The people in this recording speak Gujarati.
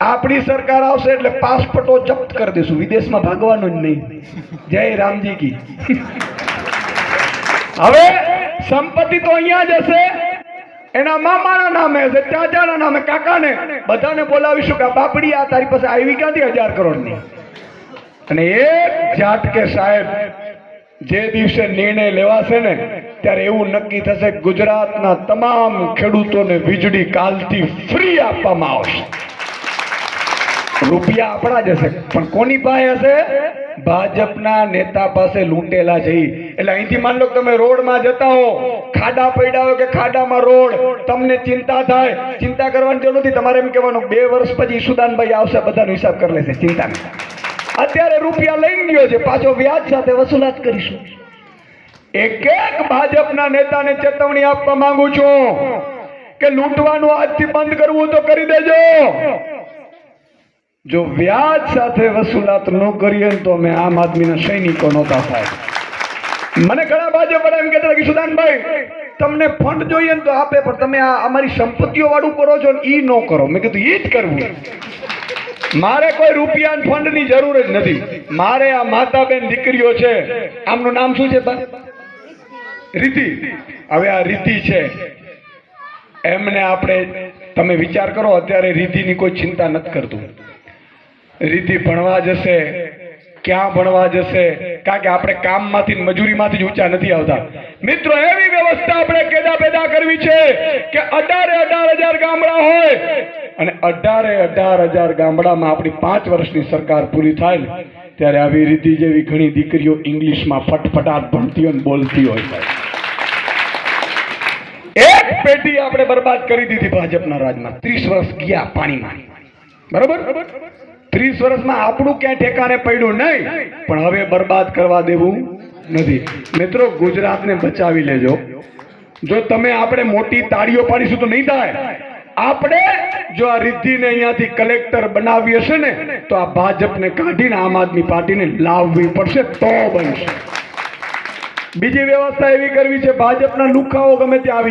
આપણી સરકાર આવશે એટલે પાસપોર્ટો જપ્ત કરી દેશું. વિદેશમાં ભાગવાનું જ નહીં. જય રામજી કી હવે સંપત્તિ તો અહીંયા જ હશે. એના મામાના નામે હશે, ચાચાના નામે, કાકાને. બધાને બોલાવીશું કે બાપડી આ તારી પાસે આવી ક્યાંથી હજાર કરોડની? અને એ જાટકે સાહેબ જે દિવસે નિર્ણય લેવાશે ને, ત્યારે એવું નક્કી થશે ગુજરાતના તમામ ખેડૂતોને વીજળી કાલથી ફ્રી આપવામાં આવશે. રૂપિયા આપણા જ હશે, પણ કોની પાસે હશે? ભાજપના નેતા પાસે લૂંટેલા છે એટલે અહીંથી માન લો તમે રોડમાં જતા હો, ખાડા પડ્યા હોય કે ખાડામાં રોડ, તમને ચિંતા થાય, ચિંતા કરવાની જરૂર નથી. તમારે એમ કહેવાનું, બે વર્ષ પછી ઈશુદાનભાઈ આવશે, બધાનો હિસાબ કરી લેશે, ચિંતા નહીં. અત્યારે રૂપિયા લઈ ગયો છે. પાછો વ્યાજ સાથે વસૂલાત કરીશું. એક એક ભાજપના નેતાને ચેતવણી આપવા માંગુ છું કે લૂંટવાનું આજથી બંધ કરવું તો કરી દેજો. જો વ્યાજ સાથે વસૂલાત ન કરીએ તો અમે આમ આદમીના સૈનિકો નહોતા થાય. મને ઘણા ભાજપ એમ કહેતા હતા કે સુદાનભાઈ, તમને ફંડ જોઈએ ને તો આપે, પણ તમે આ અમારી સંપત્તિઓ વાળું કરો છો ને એ ન કરો. મેં કીધું એ જ કરવું. મારે કોઈ રૂપિયા ફંડની જરૂર જ નથી. મારે આ માતાબેન દીકરીઓ છે. આમનું નામ શું છે રીતિ. હવે આ રીતિ છે. એમને આપણે તમે વિચાર કરો, અત્યારે રીતિની કોઈ ચિંતા નથી કરતું. રીતિ ભણવા જશે ક્યાં ભણવા જશે? કારણ કે આપણે કામમાંથી મજૂરીમાંથી જ ઊંચા નથી આવતા. મિત્રો, એવી વ્યવસ્થા આપણે કેદા પેદા કરવી છે કે અઢારે અઢાર હજાર ગામડા હોય અને અઢારે અઢાર હજાર ગામડામાં આપણી પાંચ વર્ષની સરકાર પૂરી થાય ને, ત્યારે આવી રીતિ જેવી ઘણી દીકરીઓ ઇંગ્લિશમાં ફટફટાટ ભણતી હોય બોલતી હોય. એક પેઢી આપણે બરબાદ કરી દીધી ભાજપના રાજમાં. ત્રીસ વર્ષ ગયા પાણીમાં. બરોબર? ત્રીસ વર્ષમાં આપણું ક્યાં ઠેકાણે પડ્યું નહીં. પણ હવે બરબાદ કરવા દેવું નથી. મિત્રો, ગુજરાતને બચાવી લેજો. જો તમે આપણે મોટી તાળીઓ પાડીશું તો નહીં થાય. આપણે જો આ રિદ્ધિને અહીંયાથી કલેક્ટર બનાવી હશે ને, તો આ ભાજપને કાઢીને આમ આદમી પાર્ટીને લાવવી પડશે તો બનશે. બીજી વ્યવસ્થા એવી કરવી છે, ભાજપના લુખાઓ ગમે ત્યાં આવી